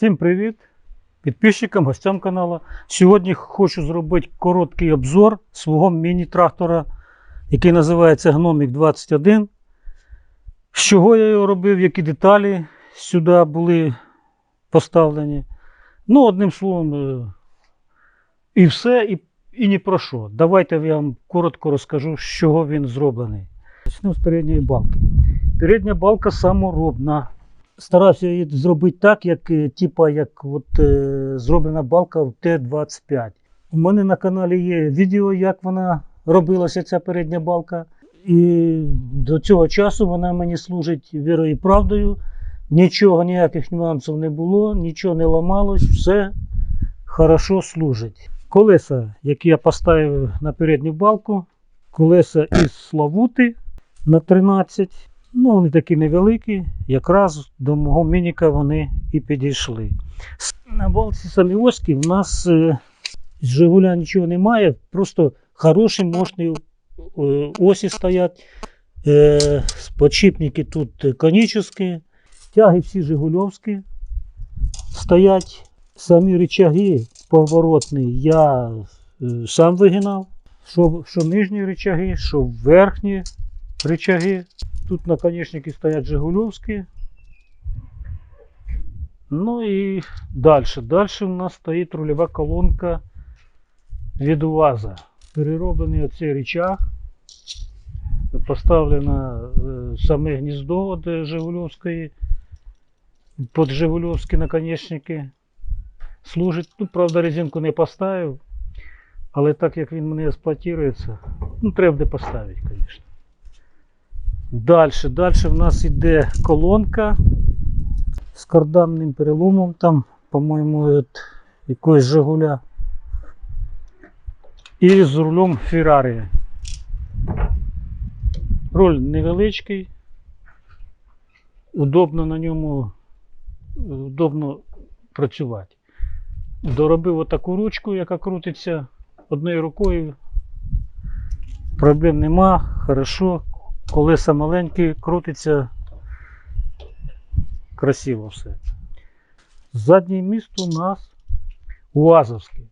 Всім привіт! Підписчикам, гостям каналу. Сьогодні хочу зробити короткий обзор свого міні-трактора, який називається Гномік 21. З чого я його робив, які деталі сюди були поставлені. Ну, одним словом, е, і все, і, і ні про що. Давайте я вам коротко розкажу, з чого він зроблений. Почнемо з передньої балки. Передня балка саморобна старався її зробити так, як, е, типа, як от, е, зроблена балка в Т-25. У мене на каналі є відео, як вона робилася, ця передня балка. І до цього часу вона мені служить вірою і правдою. Нічого, ніяких нюансів не було, нічого не ламалось, все хорошо служить. Колеса, які я поставив на передню балку, колеса із Славути на 13. Ну, вони такі невеликі, якраз до мого мініка вони і підійшли. С- На балці самі оськи в нас е, з Жигуля нічого немає, просто хороші, мощні е, осі стоять. Е, подшипники тут е, конічні, тяги всі Жигульовські стоять. Самі рычаги поворотні я е, сам вигинав. Що, що нижні рычаги, що верхні рычаги. Тут наконечники стоять Жигульовські. Ну і далі. Далі у нас стоїть рульова колонка від УАЗа. Перероблений оцей рычаг. Поставлено е, саме гніздо від Жигульовської. Під Жигульовські наконечники. Служить. Ну, правда, резинку не поставив. Але так як він мене експлуатується, ну треба буде поставити, звісно. Далі, далі в нас йде колонка з карданним переломом, там, по-моєму, от якогось Жигуля. І з рулем Феррарі. Руль невеличкий. Удобно на ньому удобно працювати. Доробив отаку ручку, яка крутиться одною рукою. Проблем нема, хорошо. Колеса маленькі, крутиться красиво все. Задній міст у нас УАЗовський.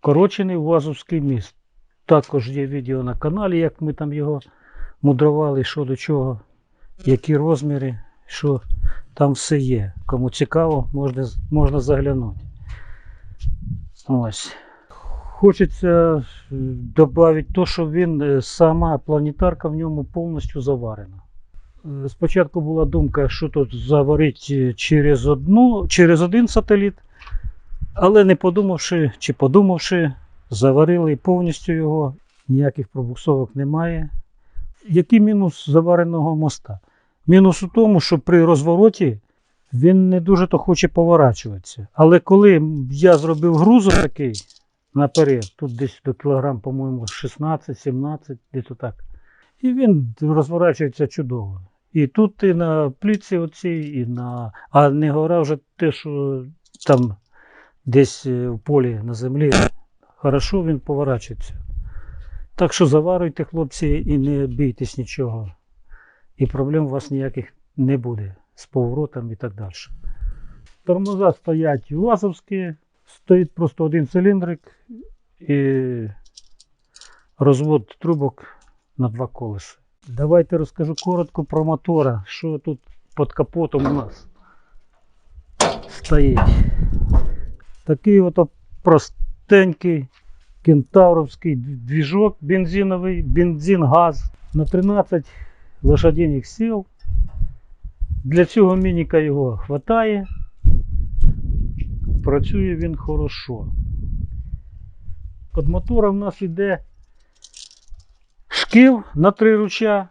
Корочений УАЗовський міст. Також є відео на каналі, як ми там його мудрували, що до чого, які розміри, що там все є. Кому цікаво, можна, можна заглянути. Ось. Хочеться додати те, що він е, сама планетарка в ньому повністю заварена. Е, Спочатку була думка, що тут заварити через, одну, через один сателіт, але не подумавши чи подумавши, заварили повністю його, ніяких пробуксовок немає. Який мінус завареного моста? Мінус у тому, що при розвороті він не дуже то хоче поворачуватися. Але коли я зробив грузу такий наперед, тут десь до кілограм, по-моєму, 16-17, десь так. І він розворачується чудово. І тут і на пліці оцій, і на. А не говоря вже те, що там десь е, в полі на землі, хорошо він поворачується. Так що заварюйте, хлопці, і не бійтесь нічого. І проблем у вас ніяких не буде з поворотом і так далі. Тормоза стоять УАЗовські, стоїть просто один циліндрик і розвод трубок на два колеса. Давайте розкажу коротко про мотора, що тут під капотом у нас стоїть. Такий от простенький кентавровський двіжок бензиновий, бензин-газ на 13 лошадиних сил. Для цього мініка його вистачає. Працює він хорошо. Від мотора в нас йде шкіл на три ручя.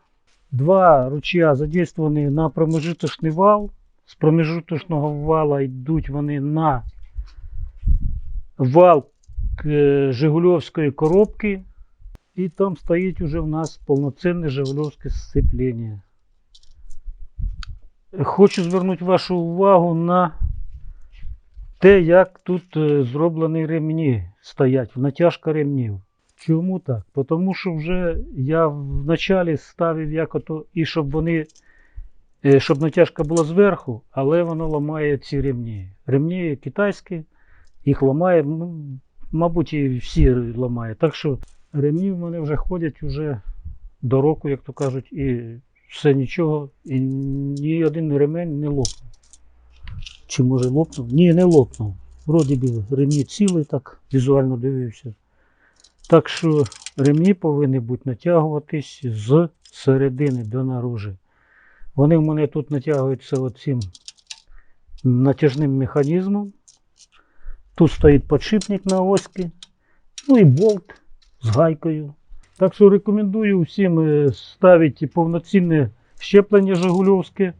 Два ручя задействовані на промежуточний вал. З промежуточного вала йдуть вони на вал е, Жигульовської коробки. І там стоїть уже в нас повноцінне Жигульовське сцеплення. Хочу звернути вашу увагу на те, як тут е, зроблені ремні стоять, натяжка ремнів. Чому так? Тому що вже я в началі ставив як і щоб вони е, щоб натяжка була зверху, але воно ламає ці ремні. Ремні китайські, їх ламає, мабуть, і всі ламає. Так що ремні в мене вже ходять уже до року, як то кажуть, і все нічого, і ні один ремень не лопнув. Чи може лопнув? Ні, не лопнув. Вроді би ремні цілий, так візуально дивився. Так що ремні повинні бути натягуватись з середини до наружі. Вони в мене тут натягуються оцим натяжним механізмом. Тут стоїть подшипник на оськи, ну і болт з гайкою. Так що рекомендую всім е, ставити повноцінне щеплення Жигульовське.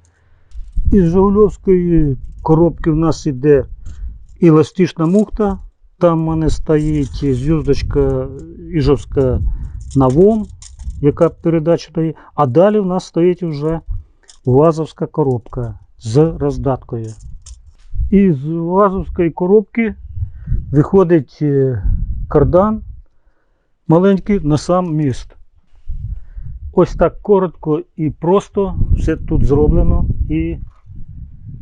Із Жигульовської коробки в нас іде еластична муфта. Там в мене стоїть зв'язочка Іжовська Навон, яка передача дає. А далі в нас стоїть вже УАЗовська коробка з роздаткою. І з УАЗовської коробки виходить е, кардан маленький на сам міст. Ось так коротко і просто все тут зроблено і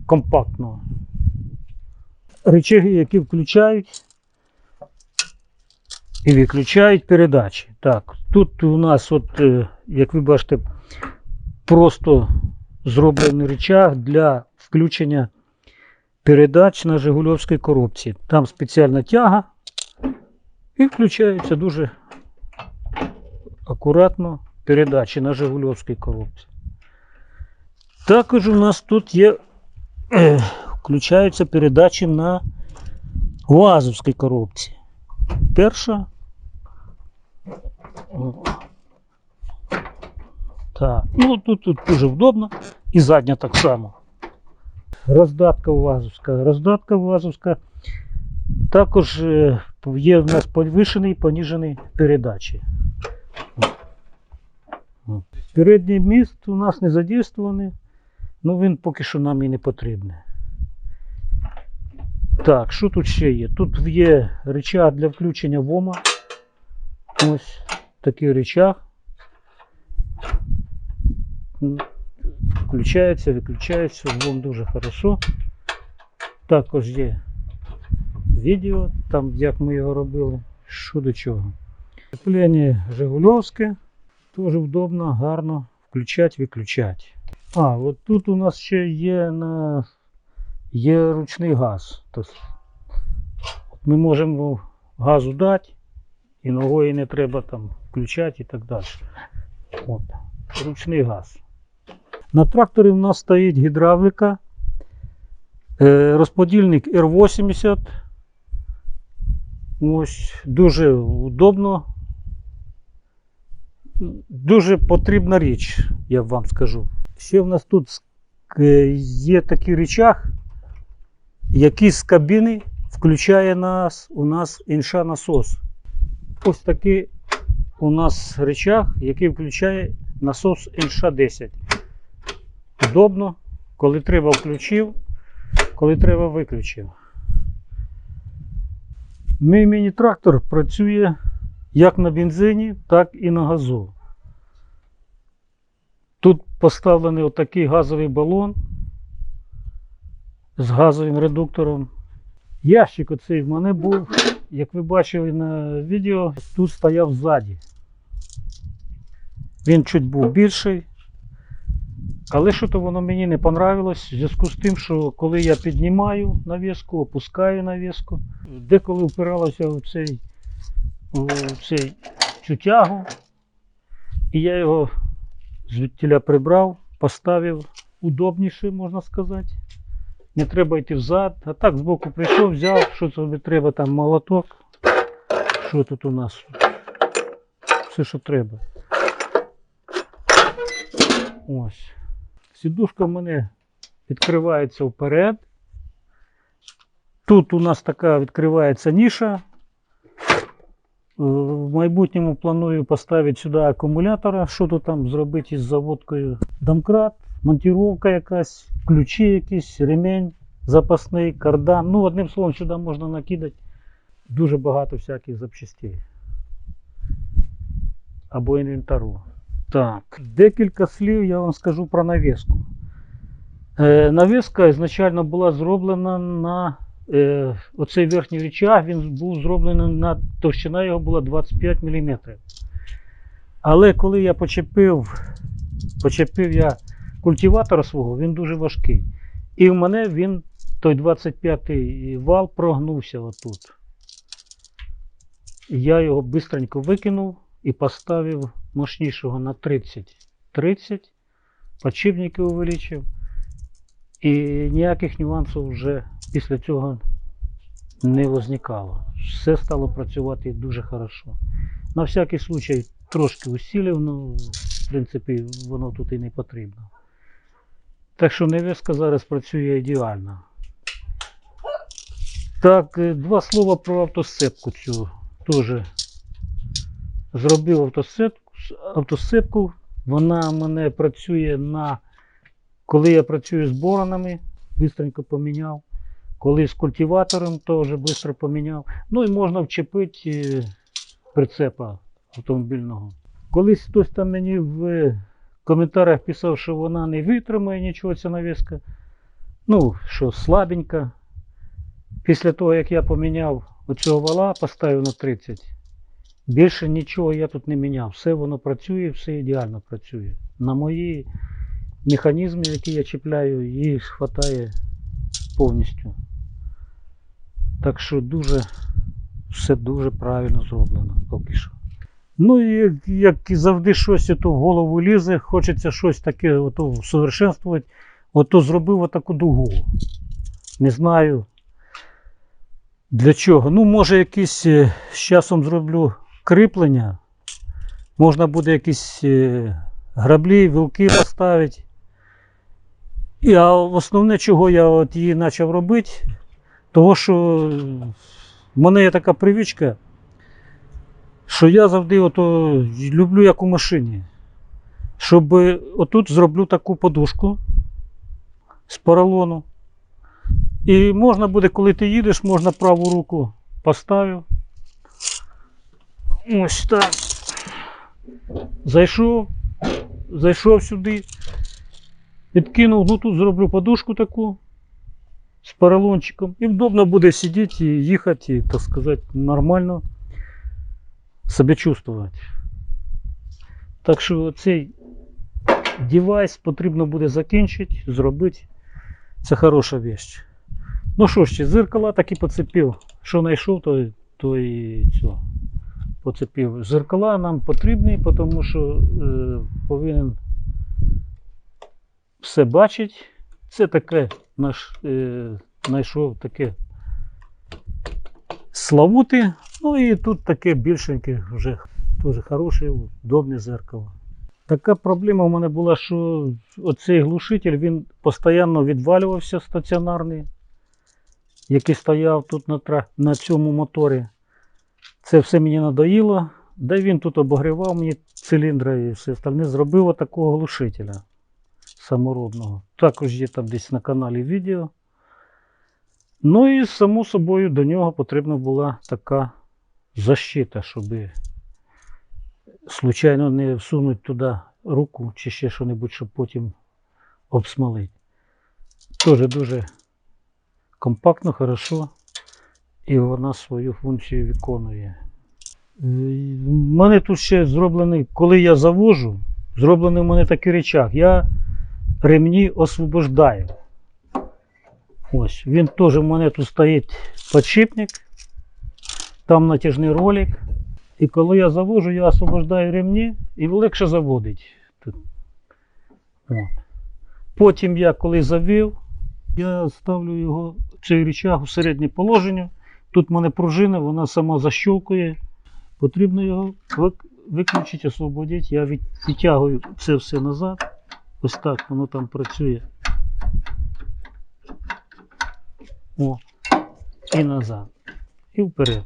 компактно. Речаги, які включають і виключають передачі. Так, тут у нас, от, е, як ви бачите, просто зроблений речаг для включення передач на Жигульовській коробці. Там спеціальна тяга і включаються дуже акуратно передачі на Жигульовській коробці. Також у нас тут є, включаються передачі на УАЗовській коробці. Перша. Так, ну тут, тут дуже вдобно. І задня так само. Роздатка УАЗовська. Роздатка УАЗовська. Також е, є в нас підвищений і поніжений передачі. Передній міст у нас не задействований, ну він поки що нам і не потрібний. Так, що тут ще є? Тут є рычаг для включення ВОМа. Ось такий рычаг. Включається, виключається, ВОМ дуже хорошо. Також є відео, там як ми його робили, що до чого. Кріплення Жигульовське. Теж вдобно, гарно включати, виключати. А, от тут у нас ще є на є ручний газ. Тобто ми можемо газу дати, і ногою не треба там включати і так далі. От, ручний газ. На тракторі в нас стоїть гідравліка, е, розподільник R80. Ось дуже удобно. Дуже потрібна річ, я вам скажу. Ще в нас тут е, є такий речах, який з кабіни включає нас, у нас інша насос. Ось такий у нас речах, який включає насос інша 10. Удобно, коли треба включив, коли треба виключив. Мій міні-трактор працює як на бензині, так і на газу. Поставлений отакий газовий балон з газовим редуктором. Ящик оцей в мене був, як ви бачили на відео, тут стояв ззаді. Він чуть був більший. Але що то воно мені не понравилось в зв'язку з тим, що коли я піднімаю навіску, опускаю навіску, деколи впиралося в цей, в цей цю тягу, і я його звідтіля прибрав, поставив удобніше, можна сказати. Не треба йти взад. А так збоку прийшов, взяв, що тобі треба, там молоток. Що тут у нас? Все, що треба. Ось. Сідушка в мене відкривається вперед. Тут у нас така відкривається ніша. Е, В майбутньому планую поставити сюди акумулятора, що то там зробити із заводкою. Домкрат, монтировка якась, ключі якісь, ремень запасний, кардан. Ну, одним словом, сюди можна накидати дуже багато всяких запчастей. Або інвентару. Так, декілька слів я вам скажу про навіску. Е, навіска ізначально була зроблена на е, оцей верхній рычаг, він був зроблений на товщина його була 25 мм. Але коли я почепив, почепив я культиватора свого, він дуже важкий. І в мене він, той 25-й вал, прогнувся отут. Я його бистренько викинув і поставив мощнішого на 30. 30, подшипники увеличив. І ніяких нюансів вже після цього не возникало. Все стало працювати дуже хорошо. На всякий случай трошки усилив, ну, в принципі, воно тут і не потрібно. Так що невестка зараз працює ідеально. Так, е, два слова про автосцепку цю теж. Зробив автосцепку, автосцепку. Вона мене працює на. Коли я працюю з боронами, швидко поміняв. Коли з культиватором, теж швидко поміняв. Ну і можна вчепити е, прицепа автомобільного. Колись хтось там мені в коментарях писав, що вона не витримає нічого ця навіска. Ну, що слабенька. Після того, як я поміняв оцього вала, поставив на 30. Більше нічого я тут не міняв. Все воно працює, все ідеально працює. На мої механізми, які я чіпляю, їх вистачає повністю. Так що дуже, все дуже правильно зроблено поки що. Ну і як- і завжди щось ото в голову лізе, хочеться щось таке ото усовершенствувати. Ото зробив отаку дугу. Не знаю для чого. Ну, може, якісь е, з часом зроблю кріплення. Можна буде якісь е, граблі, вилки поставити. І, а основне, чого я от її почав робити, того, що в мене є така привичка, що я завжди ото люблю як у машині. Щоб отут зроблю таку подушку з поролону. І можна буде, коли ти їдеш, можна праву руку поставив. Ось так. Зайшов, зайшов сюди, підкинув, ну тут зроблю подушку таку з поролончиком. І вдобно буде сидіти і їхати, і, так сказати, нормально себе чувствувати. Так що цей девайс потрібно буде закінчити, зробити. Це хороша вещь. Ну що ж, ще, зеркала так і поцепив. Що знайшов, то, то і цього поцепив. Зеркала нам потрібні, тому що е, повинен все бачити. Це таке наш е, знайшов таке славути. Ну і тут таке більшеньке вже теж хороше, удобне зеркало. Така проблема у мене була, що оцей глушитель він постійно відвалювався стаціонарний, який стояв тут на, на цьому моторі. Це все мені надоїло. Да він тут обогрівав мені циліндри і все остальне. Зробив такого глушителя саморобного. Також є там десь на каналі відео. Ну і само собою до нього потрібна була така защита, щоб случайно не всунути туди руку чи ще що-небудь, щоб потім обсмалити. Теж дуже компактно, хорошо, і вона свою функцію виконує. У мене тут ще зроблений, коли я завожу, зроблений у мене такий речах. Я ремні освобождаю. Ось, він теж у мене тут стоїть підшипник, там натяжний ролик. І коли я завожу, я освобождаю ремні і легше заводить. Потім я коли завів, я ставлю його цей рычаг у середнє положення. Тут в мене пружина, вона сама защелкує. Потрібно його виключити, освободити. Я відтягую це все назад. Ось так воно там працює. О, і назад. І вперед.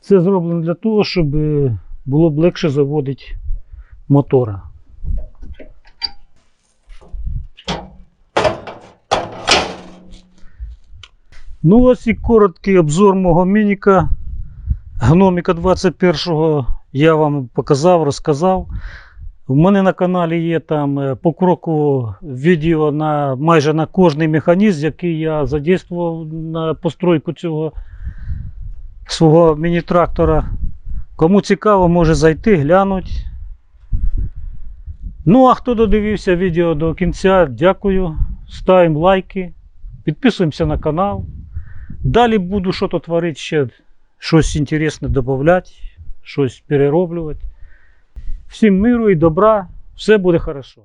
Це зроблено для того, щоб е, було б легше заводити мотора. Ну ось і короткий обзор мого мініка. Гноміка 21-го я вам показав, розказав. У мене на каналі є там е, покроково відео на майже на кожний механізм, який я задействував на постройку цього свого міні-трактора. Кому цікаво, може зайти, глянути. Ну, а хто додивився відео до кінця, дякую. Ставимо лайки, підписуємося на канал. Далі буду щось творити ще, щось інтересне додати, щось перероблювати. Всім миру і добра, все буде хорошо.